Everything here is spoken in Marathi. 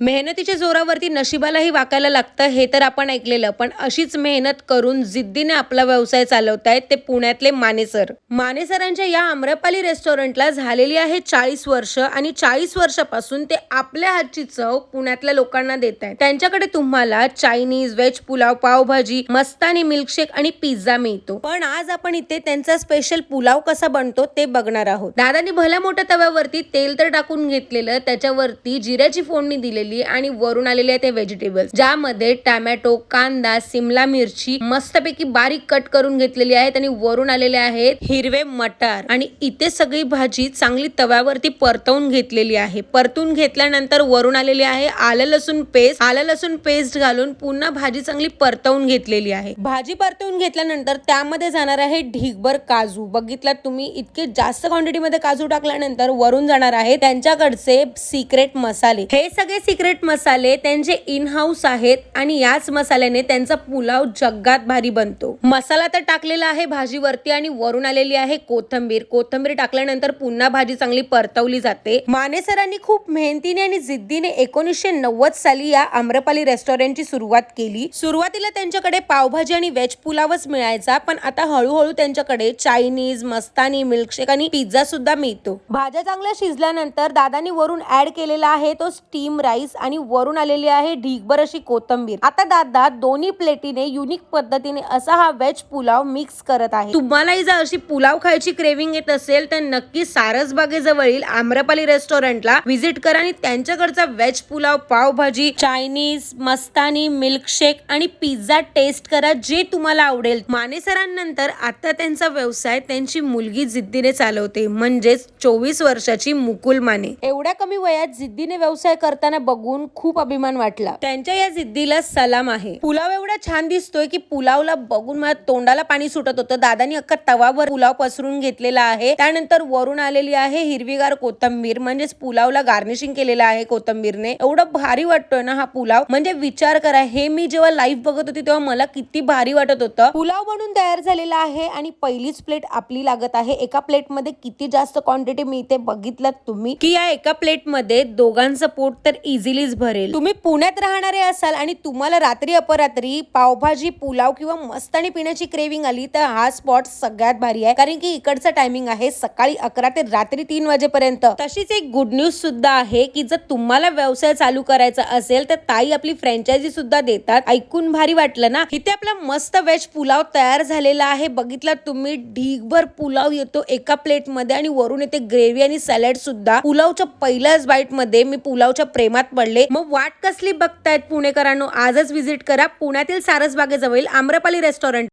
मेहनतीच्या जोरावरती नशिबालाही वाकायला लागतं हे तर आपण ऐकलेलं. पण अशीच मेहनत करून जिद्दीने आपला व्यवसाय चालवतायत ते पुण्यातले मानेसर. मानेसरांच्या या आम्रपाली रेस्टॉरंटला झालेली आहे चाळीस वर्ष आणि चाळीस वर्षापासून ते आपल्या हातची चव पुण्यातल्या लोकांना देत आहेत त्यांच्याकडे तुम्हाला Chinese veg pulao pav bhaji mastani milkshake आणि पिझ्झा मिळतो. पण आज आपण इथे त्यांचा स्पेशल पुलाव कसा बनतो ते बघणार आहोत. दादानी भल्या मोठ्या तव्यावरती तेल तर टाकून घेतलेलं त्याच्यावरती जिऱ्याची फोडणी दिलेली आणि वरून आलेले आहेत ते व्हेजिटेबल्स ज्यामध्ये टॅमॅटो कांदा सिमला मिरची मस्तपैकी बारीक कट करून घेतलेली आहेत आणि वरून आलेले आहेत हिरवे मटार. आणि इथे सगळी भाजी चांगली तव्यावरती परतवून घेतलेली आहे. परतून घेतल्यानंतर वरून आलेली आहे आलं लसूण पेस्ट आलं लसूण पेस्ट घालून पुन्हा भाजी चांगली परतवून घेतलेली आहे. भाजी परतवून घेतल्यानंतर त्यामध्ये जाणार आहे ढिगभर काजू. बघितलात तुम्ही इतके जास्त क्वांटिटीमध्ये काजू टाकल्यानंतर वरून जाणार आहे त्यांच्याकडचे सिक्रेट मसाले. हे सगळे सिक्रेट मसाले त्यांचे इन हाऊस आहेत आणि याच मसाल्याने त्यांचा पुलाव जगात भारी बनतो. मसाला तर टाकलेला आहे भाजीवरती आणि वरून आलेली आहे कोथंबीर. कोथंबीर टाकल्यानंतर पुन्हा भाजी चांगली परतवली जाते. माने सरांनी खूप मेहनतीने आणि जिद्दीने एकोणीसशे नव्वद साली या आम्रपाली रेस्टॉरंटची सुरुवात केली. सुरुवातीला त्यांच्याकडे पावभाजी आणि व्हेज पुलावच मिळायचा पण आता हळूहळू त्यांच्याकडे चायनीज मस्तानी मिल्कशेक आणि पिझ्झा सुद्धा मिळतो. भाज्या चांगल्या शिजल्यानंतर दादानी वरून ऍड केलेला आहे तो स्टीम राईस आणि वरून आलेली आहे ढीगभर अशी कोथंबीर. आता दादा दोन्ही प्लेटीने युनिक पद्धतीने असा हा व्हेज पुलाव मिक्स करत आहे. तुम्हालाही जर अशी पुलाव खायची क्रेविंग येत असेल तर नक्की सारसबागेजवळील आम्रपाली रेस्टॉरंटला व्हिजिट करा आणि त्यांच्याकडचा veg pulao pav bhaji Chinese mastani milkshake आणि पिझ्झा टेस्ट करा जे तुम्हाला आवडेल. माने सरांनंतर आता त्यांचा व्यवसाय त्यांची मुलगी जिद्दीने चालवते म्हणजेच चोवीस वर्षाची मुकुल माने. एवढ्या कमी वयात जिद्दीने व्यवसाय करताना बघून खूप अभिमान वाटला. त्यांच्या या जिद्दीला सलाम आहे. पुलाव एवढा छान दिसतोय की पुलावला बघून मला तोंडाला पाणी सुटत होतं. दादानी अख्खा तवावर पुलाव पसरून घेतलेला आहे. त्यानंतर वरून आलेली आहे हिरवीगार कोथंबीर म्हणजेच पुलावला गार्निशिंग केलेलं आहे कोथंबीरने. एवढं भारी वाटतोय ना हा पुलाव. म्हणजे विचार करा हे मी जेव्हा लाईव्ह बघत होती तेव्हा मला किती भारी वाटत होतं. पुलाव बनून तयार झालेला आहे आणि पहिलीच प्लेट आपली लागत आहे. एका प्लेटमध्ये किती जास्त क्वांटिटी मिळते बघितलं तुम्ही? की या एका प्लेटमध्ये दोघांचं पोट तर इझिलीच भरेल. तुम्ही पुण्यात राहणारे असाल आणि तुम्हाला रात्री अपरात्री पावभाजी पुलाव किंवा मस्तानी पिण्याची क्रेविंग आली तर हा स्पॉट सगळ्यात भारी आहे. कारण की इकडचं टायमिंग आहे सकाळी अकरा ते रात्री तीन वाजेपर्यंत. तशीच एक गुड न्यूज सुद्धा आहे की जर तुम्हाला व्यवसाय चालू करायचा असेल तर ताई आपली फ्रँचायझी सुद्धा देतात. ऐकून भारी वाटलं ना? इथे आपला मस्त वेज पुलाव तयार झालेला आहे. बघितला तुम्ही ढीगभर पुलाव येतो एका प्लेटमध्ये आणि वरून येते ग्रेव्ही आणि सॅलड सुद्धा. पुलावच्या पहिल्याच बाईटमध्ये मी पुलावच्या प्रेमात पडले. मग वाट कसली बघतायत पुणेकरांनो? आजच व्हिजिट करा. पुण्यातील सारसबागेजवळील आम्रपाली रेस्टॉरंट